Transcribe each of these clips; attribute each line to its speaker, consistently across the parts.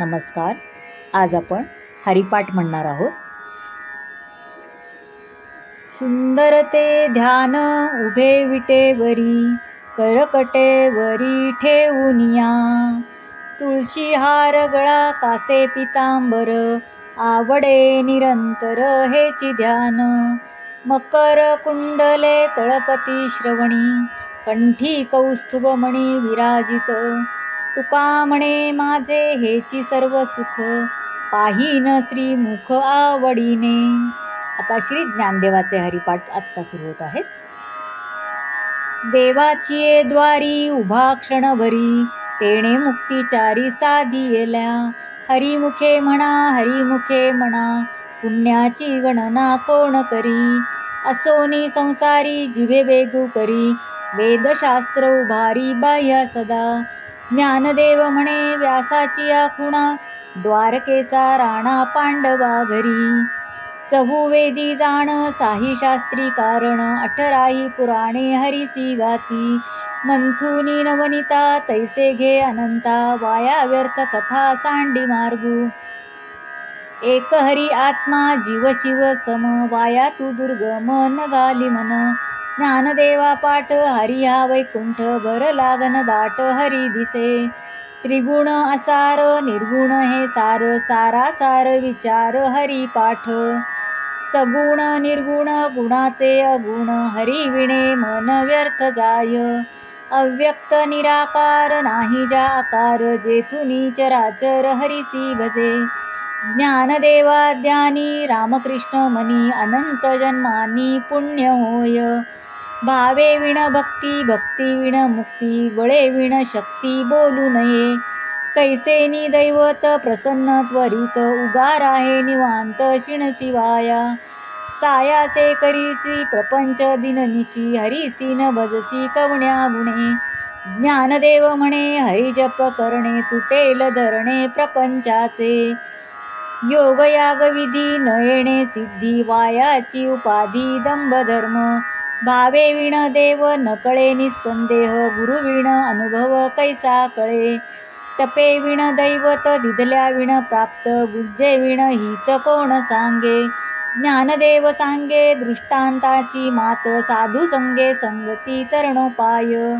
Speaker 1: नमस्कार. आज आपण हरिपाठ म्हणणार आहोत. सुंदर ते ध्यान उभे विटेवरी करकटेवरी ठेवूनिया तुळशी हार गळा कासे पितांबर आवडे निरंतर हेची ध्यान. मकर कुंडले तळपती श्रवणी कंठी कौस्तुभमणी विराजित. तुका म्हणे माझे हेची सर्व सुख पाहीन श्रीमुख आवडीने. आता श्री ज्ञानदेवाचे हरिपाठ आत्ता सुरू होत आहेत. देवाची द्वारी उभा क्षणभरी तेणे मुक्तीचारी साधी येल्या हरिमुखे म्हणा हरिमुखे म्हणा पुण्याची गणना कोण करी? असोनी संसारी जिभे बेगू करी. वेदशास्त्र उभारी बाह्या सदा. ज्ञानदेव म्हणे व्यासाची या खुणा द्वारकेचा राणा पांडवा घरी. चहुवेदी जाण साही शास्त्री कारण अठराही पुराणे हरिसी गाती. मंथुनी नवनिता तैसे घे अनंता वाया व्यर्थ कथा सांडी मार्गू. एक हरी आत्मा जीव शिव सम वाया तू दुर्गम न गाली मन. ज्ञानदेवा पाठ हरी हा वैकुंठ भर लागन दाट हरी दिसे. त्रिगुण असार निर्गुण हे सार सारा सार विचार हरी पाठ. सगुण निर्गुण गुणाचे अगुण हरी विणे मन व्यर्थ जाय. अव्यक्त निराकार नाही जा आकार जेथुनी चराचर हरिसी भजे. ज्ञानदेवा ज्ञानी रामकृष्ण मनी अनंत जन्मानी पुण्य होय. भावे विण भक्ती भक्ती विण मुक्ती बळे विण शक्ती बोलू नये. कैसेनी दैवत प्रसन्न त्वरित उगार आहे निवांत शिणशिवाया सायासे करीची प्रपंच दिननिशी हरिसी न भजसी कवण्या गुणे. ज्ञानदेव म्हणे हरिजप करणे तुटेल धरणे प्रपंचाचे. योगयागविधी विधी न येणे सिद्धी वायाची उपाधी दंभ धर्म भावे विण देव न कळे निसंदेह गुरु विण अनुभव कैसा कळे? तपे विण दैवत दिधल्या विण प्राप्त गुज्जे विण हित कोण सांगे? ज्ञानदेव सांगे दृष्टांताची मात साधू संगे संगती तरणोपाय.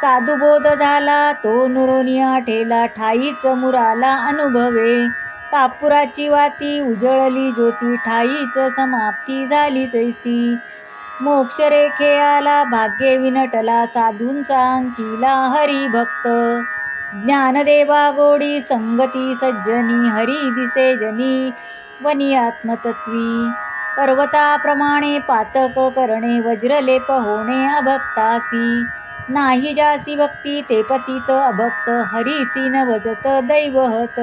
Speaker 1: साधू बोध झाला तो नुरोनिया ठेला ठाईच मुराला अनुभवे. कापुराची वाती उजळली ज्योती ठाईच समाप्ती झाली तैसी मोक्ष भाग्य आला भाग्ये विनटला साधूंचा अंकिला हरिभक्त. ज्ञानदेवा गोडी संगती सज्जनी हरी दिसे जनी वनी आत्मतत्वी. पर्वताप्रमाणे पातक करणे वज्रलेप होणे अभक्तासी. नाही जासी भक्ती ते पतित अभक्त हरिसी न वजत दैवहत.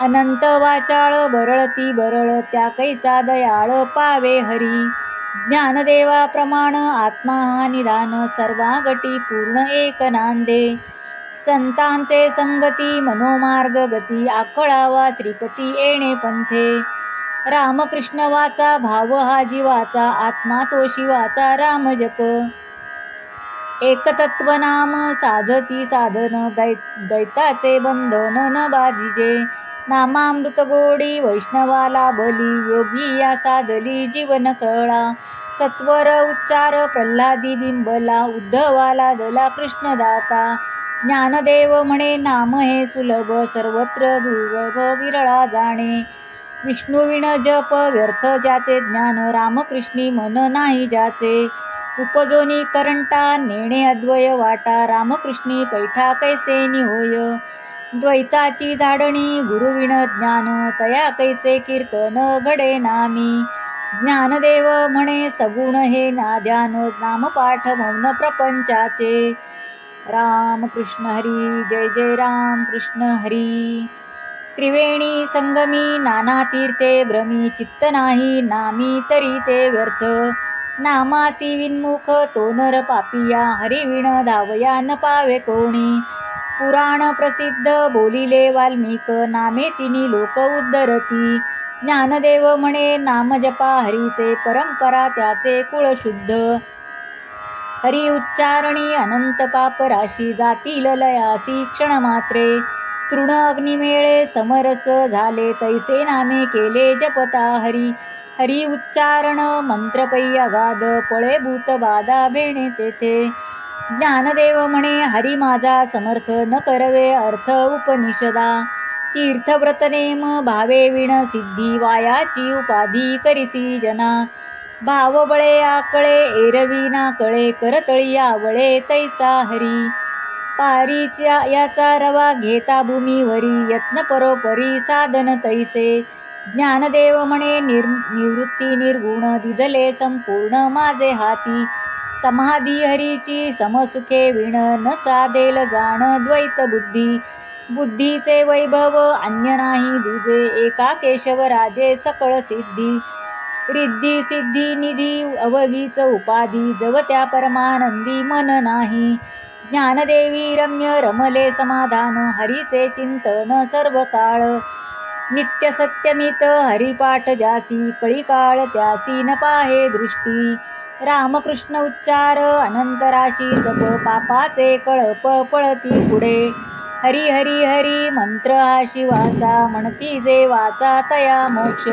Speaker 1: अनंत वाचाळ बरळती बरळ त्या कैचा दयाळ पावे हरी. ज्ञानदेवा प्रमाण आत्मा हा निदान सर्वागटी पूर्ण एक नांदे संतांचे संगती मनोमार्ग गती आखळावा श्रीपती येणे पंथे. रामकृष्ण वाचा भाव हा जीवाचा आत्मा तो शिवाचा राम जप एकतत्व नाम साधती साधन दै दैताचे बंधन न बाजिजे नामामृत गोडी वैष्णवाला बली योगी या साधली जीवन कळा सत्वर उच्चार प्रल्हादी बिंबला उद्धवाला दला कृष्णदाता. ज्ञानदेव म्हणे नाम हे सुलभ सर्वत्र दुर्लभ विरळा जाणे. विष्णुविण जप व्यर्थ ज्याचे ज्ञान रामकृष्णी मन नाही ज्याचे. उपजोनी करंटा नेणे अद्वय वाटा रामकृष्णी पैठा कैसे होय द्वैताची झाडणी गुरुविण ज्ञान तया कैसे कीर्तन घडे नामी? ज्ञानदेव म्हणे सगुण हे ना ध्यान नामपाठ मौन प्रपंचाचे. राम कृष्ण हरी जय जय राम कृष्ण हरी. त्रिवेणी संगमी नाना तीर्थे भ्रमी चित्त नाही नामी तरी ते व्यर्थ. नामासी विन्मुख तो नर पापिया हरिविण धावया न पावे कोणी. पुराण प्रसिद्ध बोलिले वाल्मिक नामे तिनी लोक उद्धरती. ज्ञानदेव म्हणे नाम जपा हरीचे परंपरा त्याचे कुळ शुद्ध हरी उच्चारणी अनंत पाप राशी जातील लयासी क्षण मात्रे. तृण अग्निमेळे समरस झाले तैसे नामे केले जपता हरी. हरी उच्चारण मंत्रपै अगाध पळे भूत बाधा भेणे तेथे. ज्ञानदेव म्हणे हरी माझा समर्थ न करवे अर्थ उपनिषदा. तीर्थव्रत नेम भावे विण सिद्धी वायाची उपाधी करिसी जना. भाव बळे आकळे एरवीना कळे करतळी आवळे तैसा हरी. पारीच्या याचा रवा घेता भूमीवरी यत्न परोपरी साधन तैसे. ज्ञानदेव म्हणे निर निवृत्ती निर्गुण दिदले संपूर्ण माझे हाती. समाधी हरीची समसुखे विण न साधेल जाण द्वैत बुद्धी. बुद्धीचे वैभव अन्य नाही दुजे एका केशवराजे सकळ सिद्धी. रिद्धी सिद्धी निधी अवगीच उपाधी जवत्या परमानंदी मन नाही. ज्ञानदेवी रम्य रमले समाधान हरीचे चिंतन सर्व काळ नित्य सत्यमित हरिपाठ जासी कळी काळ त्यासी न पाहे दृष्टी. रामकृष्ण उच्चार अनंतराशी तप पापाचे कळप पळती पुढे. हरी हरी हरी मंत्र हा शिवाचा म्हणती जे वाचा तया मोक्ष.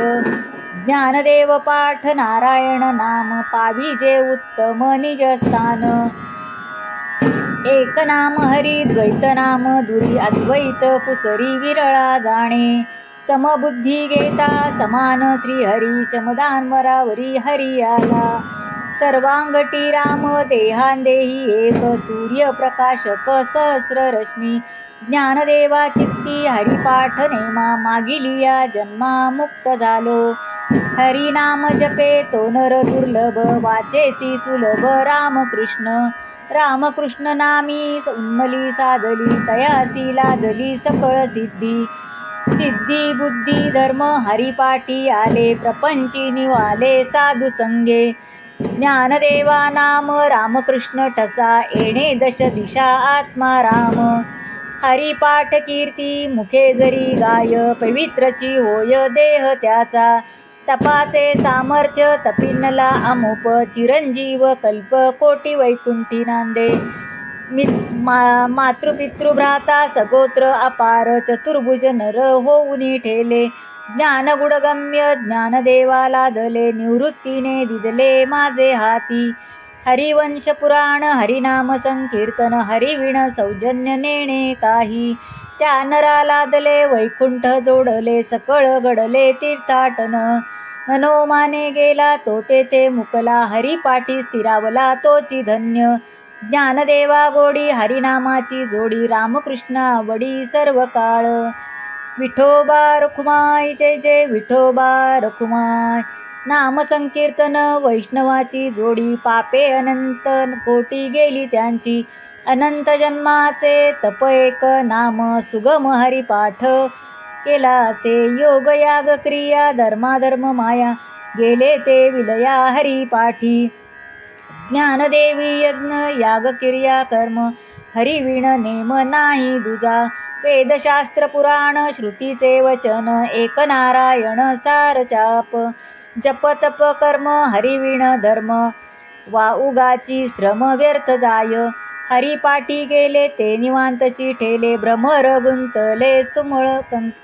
Speaker 1: ज्ञानदेव पाठ नारायण नाम पावी जे उत्तम निजस्थान एक नाम हरी द्वैत नाम दुरी अद्वैत पुसरी विरळा जाणे. समबुद्धी घेता समान श्रीहरी शमदानवरावरी हरी आला सर्वांगटी राम देहांदेही एक सूर्य प्रकाशक सहस्र रश्मी ज्ञानदेवा चित्ती हरिपाठ नेमा मागिलिया जन्मा मुक्त झालो. हरिनाम जपे तो नर दुर्लभ वाचेसी सुलभ रामकृष्ण. रामकृष्ण नामी उन्मली साधली तयासी लादली सकळ सिद्धी. सिद्धी बुद्धी धर्म हरिपाठी आले प्रपंची निवाले साधू संगे. ज्ञानदेवा नाम रामकृष्ण ठसा येणे दश दिशा आत्मा राम. हरिपाठ कीर्ती मुखे जरी गाय पवित्रची होय देह त्याचा. तपाचे सामर्थ्य तपिनला अमुप चिरंजीव कल्प कोटी वैकुंठी नांदे. मि मा मातृपितृभ्राता सगोत्र अपार चतुर्भुज नर होऊनी ठेले ज्ञानगुणगम्य ज्ञानदेवाला दले निवृत्तीने दिदले माझे हाती. हरिवंश पुराण हरिनाम संकीर्तन हरिविण सौजन्य नेणे काही. त्या नराला दले वैकुंठ जोडले सकळ गडले तीर्थाटन. मनोमाने गेला तो तेथे मुकला हरिपाठी स्थिरावला तोची धन्य. ज्ञानदेवा गोडी हरिनामाची जोडी रामकृष्ण वडी सर्व काळ विठोबा रखुमाय जय जय विठोबा रखुमाय नाम संकीर्तन वैष्णवाची जोडी पापे अनंत कोटी गेली त्यांची. अनंत जन्माचे तप एक नाम सुगम हरिपाठ. केला असे योग याग क्रिया धर्माधर्म माया. गेले ते विलया हरिपाठी. ज्ञानदेवी यज्ञ याग क्रिया कर्म हरिविण नेम नाही दुजा. वेदशास्त्र पुराण श्रुतीचे वचन एक नारायण सारचाप जप तप कर्म हरिविण धर्म. वा उगाची श्रम व्यर्थ जाय. हरिपाठी गेले ते निवांतची ठेले. भ्रमर गुंतले सुमळ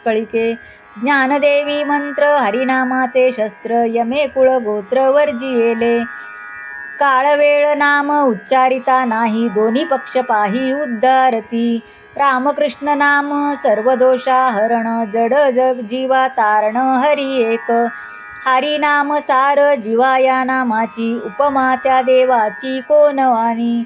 Speaker 1: कळिके. ज्ञानदेवी मंत्र हरिनामाचे शस्त्र यमे कुळ गोत्र वर्जियेले. काळवेळ नाम उच्चारिता नाही. दोन्ही पक्ष पाही उद्धारती. रामकृष्ण नाम सर्व दोषा हरण जड जग जीवा तारण हरी एक. हरी नाम सार जीवा या नामाची. उपमा त्या देवाची कोणवाणी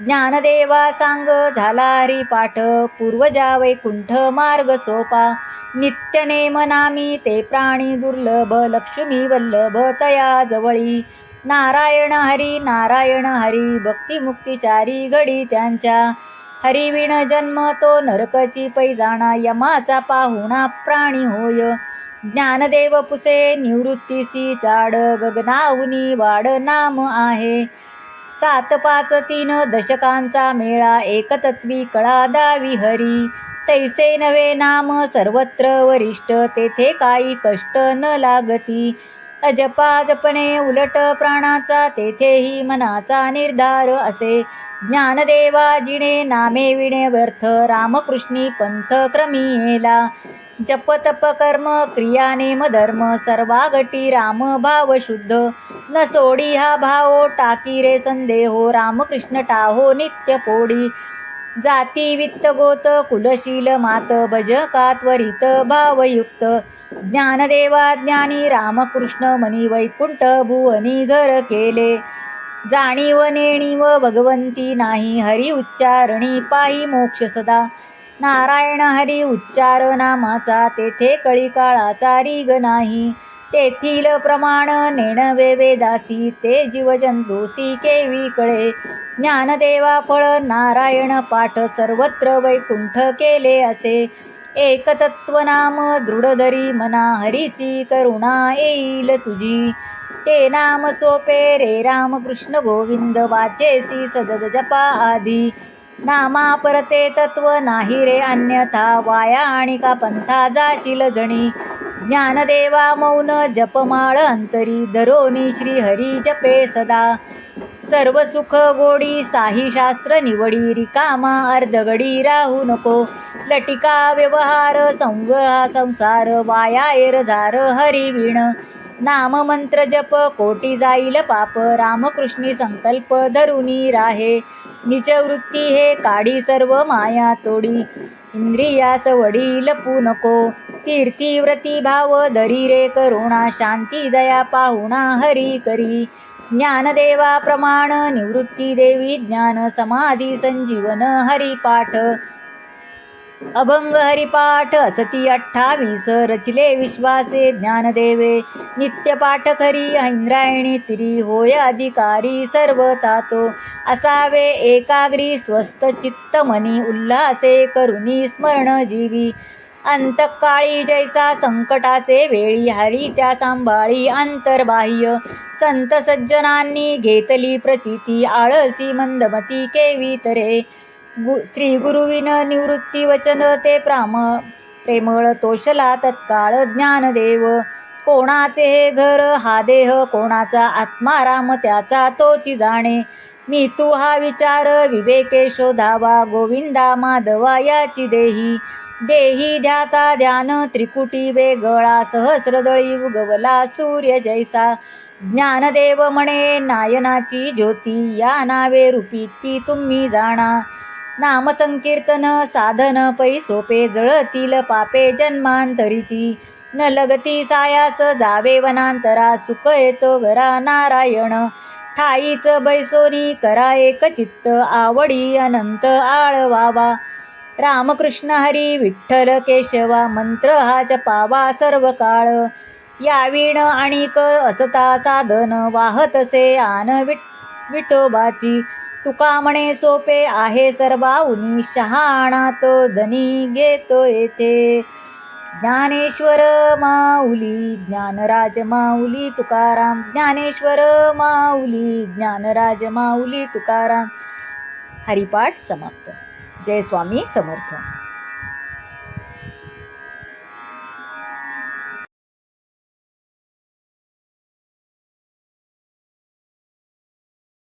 Speaker 1: ज्ञानदेवा सांग झाला हरिपाठ पूर्वजा वैकुंठ मार्ग सोपा. नित्य नेम नामी ते प्राणी दुर्लभ. लक्ष्मी वल्लभ तया जवळी. नारायण हरी नारायण हरी भक्तिमुक्तिचारी घडी त्यांच्या. हरिविण जन्म तो नरकची पैजाणा यमाचा पाहुणा प्राणी होय. ज्ञानदेव पुसे निवृत्तीसी चाड गगनाहुनी वाड नाम आहे. सात पाच तीन दशकांचा मेळा एकतत्वी कळा दावी हरी. तैसे नवे नाम सर्वत्र वरिष्ठ तेथे काही कष्ट न लागती. अजपा जपणे उलट प्राणाचा तेथेही मनाचा निर्धार असे. ज्ञानदेवा जिणे नामे विणे व्यर्थ रामकृष्णी पंथ क्रमी जप तप कर्म क्रिया नेम धर्म सर्वागटी राम भाव शुद्ध. न सोडी हा भाव टाकी रे संदेहो रामकृष्ण टाहो नित्य पोडी. जाती वित्त गोत कुलशील मात भज का त्वरित भावयुक्त. ज्ञानदेवा ज्ञानी रामकृष्ण मनी वैकुंठ भुवनी घर केले. जाणीव नेणीव भगवंती नाही हरी उच्चारणी पाही मोक्ष सदा. नारायण हरी उच्चार नामाचा तेथे कळी काळाचा रीग नाही. तेथील प्रमाण नेणवे वेदासी ते जीवजंतुसी केवी कळे ज्ञानदेवा फळ नारायण पाठ सर्वत्र वैकुंठ केले असे. एकतत्वनाम दृढधरी मना हरिसी करुणा येईल तुझी. ते नाम सोपे रे राम कृष्ण गोविंद वाचेसी सदद जपा आधी नामा परते तत्व नाही रे अन्यथा वाया आणि का पंथा जाशील जणी. ज्ञानदेवा मौन जपमाळ अंतरी धरोनी श्री हरी जपे सदा. सर्व सुख गोडी साही शास्त्र निवडी रिकामा अर्धगडी राहू नको. लटिका व्यवहार संग हा संसार वाया एर झार हरी नाममंत्र नाम मंत्र जप कोटी जाईल पाप रामकृष्णी संकल्प धरुनी राहे. निचवृत्ती हे काढी सर्व माया तोडी. इंद्रियास वडील नको. कीर्ती व्रती भाव दरी रे करुणा शांती दया पाहुणा हरी करी. ज्ञानदेवा प्रमाण निवृत्ती देवी ज्ञान समाधी संजीवन हरिपाठ. अभंग हरिपाठ असती अठ्ठावीस रचले विश्वासे ज्ञानदेवे नित्यपाठ खरी इंद्रायणी तिरी होय अधिकारी सर्व तातो. असावे एकाग्री स्वस्त चित्त मनी उल्हासे करुणी स्मरण जीवी अंतकाळी जैसा संकटाचे वेळी हरी त्या सांभाळी अंतर्बाह्य संत सज्जनांनी घेतली प्रचिती आळसी मंदमती केवी तरे. गु श्री गुरुविन निवृत्ती वचन ते प्राम प्रेमळ तोषला तत्काळ ज्ञानदेव कोणाचे हे घर हा देह कोणाचा आत्मा राम त्याचा तोची जाणे. मी तू हा विचार विवेके शोधावा गोविंदा माधवा याची देही. देही ध्याता ध्यान त्रिकुटी वेगळा सहस्रदळी उगवला सूर्य जैसा. ज्ञानदेव म्हणे नायनाची ज्योती या नावे रूपी ती तुम्ही जाणा. नामसंकीर्तन साधन पै सोपे जळतील पापे जन्मांतरीची. न लगती सायास जावे वनांतरा सुख येतो घरा नारायण. ठाईच बैसोनी करा एक चित्त आवडी अनंत आळवावा. रामकृष्ण हरी विठ्ठल केशवा मंत्र हा जपावा सर्व काळ यावीण आणिक असता साधन वाहतसे आन विठ विठोबाची. तुका म्हणे सोपे आहे सर्वाहुनी शहाणा तो धनी घेतो येथे. ज्ञानेश्वर माऊली ज्ञानराज माऊली तुकाराम ज्ञानेश्वर माऊली ज्ञानराज माऊली तुकाराम. हरिपाठ समाप्त. जय स्वामी समर्थ.